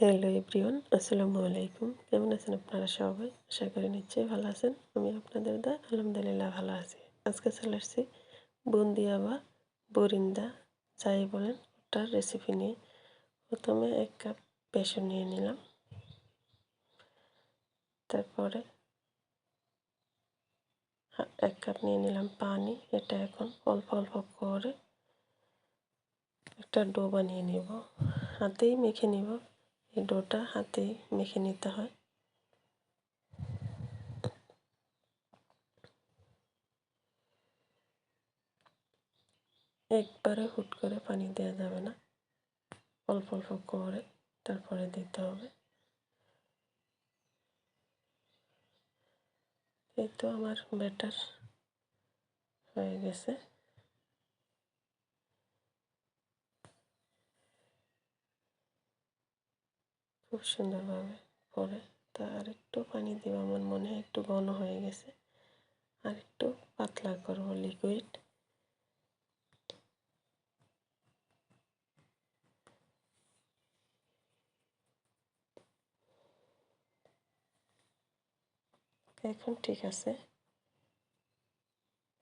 Hello everyone আসসালামু আলাইকুম কেমন আছেন আপনারা সবাই? আশা করি নিশ্চয়ই ভালো আছেন। আমি আপনাদের দা, আলহামদুলিল্লাহ ভালো আছি। আজকে চলে আসছি বুন্দিয়া বা বরিন্দা। যাই বলেন, ওটার রেসিপি নিয়ে। প্রথমে এক কাপ বেসন নিয়ে নিলাম। তারপরে এক কাপ নিয়ে নিলাম পানি। এটা এখন অল্প অল্প করে একটা ডো বানিয়ে নিব। হাতেই মেখে নিব। এই ডোটা হাতে মেখে নিতে হয়। একবারে হুট করে পানি দেওয়া যাবে না। অল্প অল্প করে তারপরে দিতে হবে। এই তো আমার ব্যাটার হয়ে গেছে। খুব সুন্দরভাবে পরে তা আর একটু পানি দেব আমার মনে হয়, একটু ঘন হয়ে গেছে। আর একটু পাতলা করব লিকুইড এখন ঠিক আছে।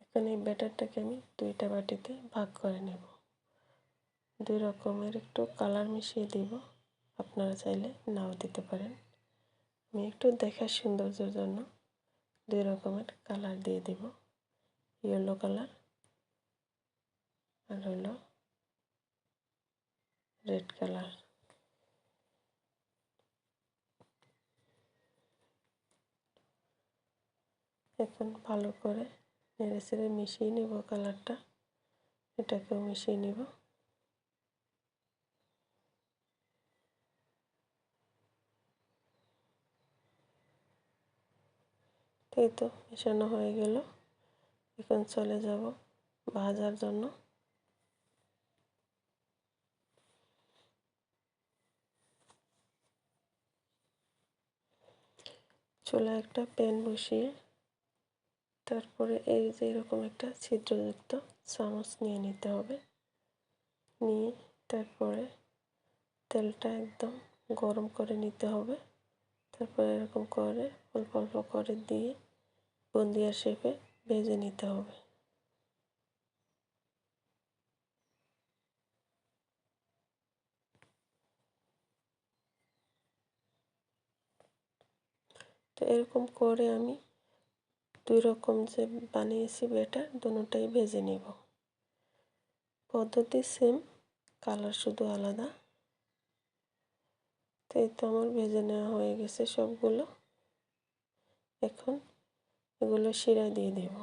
এখন এই ব্যাটারটাকে আমি দুইটা বাটিতে ভাগ করে নেব। দুই রকমের একটু কালার মিশিয়ে দিব। আপনারা চাইলে নাও দিতে পারেন। আমি একটু দেখার সৌন্দর্যের জন্য দুই রকমের কালার দিয়ে দিব। ইয়েলো কালার আর হলো রেড কালার। এখন ভালো করে নেড়ে চেড়ে মিশিয়ে নেব কালারটা। এটাকেও মিশিয়ে নেব। এই তো, মেশানো হয়ে গেল। এখন চলে যাব ভাজার জন্য। চুলা একটা প্যান বসিয়ে তারপরে এই যে এরকম একটা ছিদ্রযুক্ত চামচ নিয়ে নিতে হবে। নিয়ে তারপরে তেলটা একদম গরম করে নিতে হবে। তারপরে এরকম করে অল্প অল্প করে দিয়ে বন্দিয়া শেপে ভেজে নিতে হবে। তো এরকম করে আমি দুই রকম যে বানিয়েছি ব্যাটার, দুটাই ভেজে নিব। পদ্ধতি সেম কালার শুধু আলাদা। তো এই তো আমার ভেজে নেওয়া হয়ে গেছে সবগুলো। এখন এগুলো শিরা দিয়ে দেব।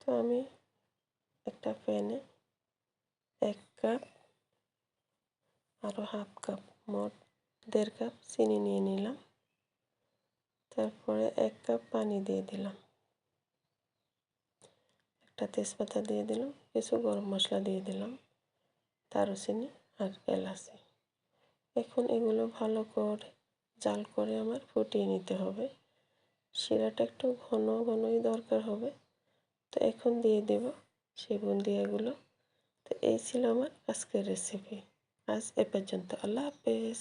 তো আমি একটা প্যানে এক কাপ আরও হাফ কাপ মোট দেড় কাপ চিনি নিয়ে নিলাম। তারপরে এক কাপ পানি দিয়ে দিলাম। একটা তেজপাতা দিয়ে দিলাম, কিছু গরম মশলা দিয়ে দিলাম, দারুচিনি আর এলাচি। এখন এগুলো ভালো করে জাল করে আমার ফুটিয়ে নিতে হবে। শিরাটা একটু ঘন ঘনই দরকার হবে। তো এখন দিয়ে দেব সেগুন দিয়েগুলো তো এই ছিল আমার আজকের রেসিপি আজ এ পর্যন্ত। আল্লাহ হাফেজ।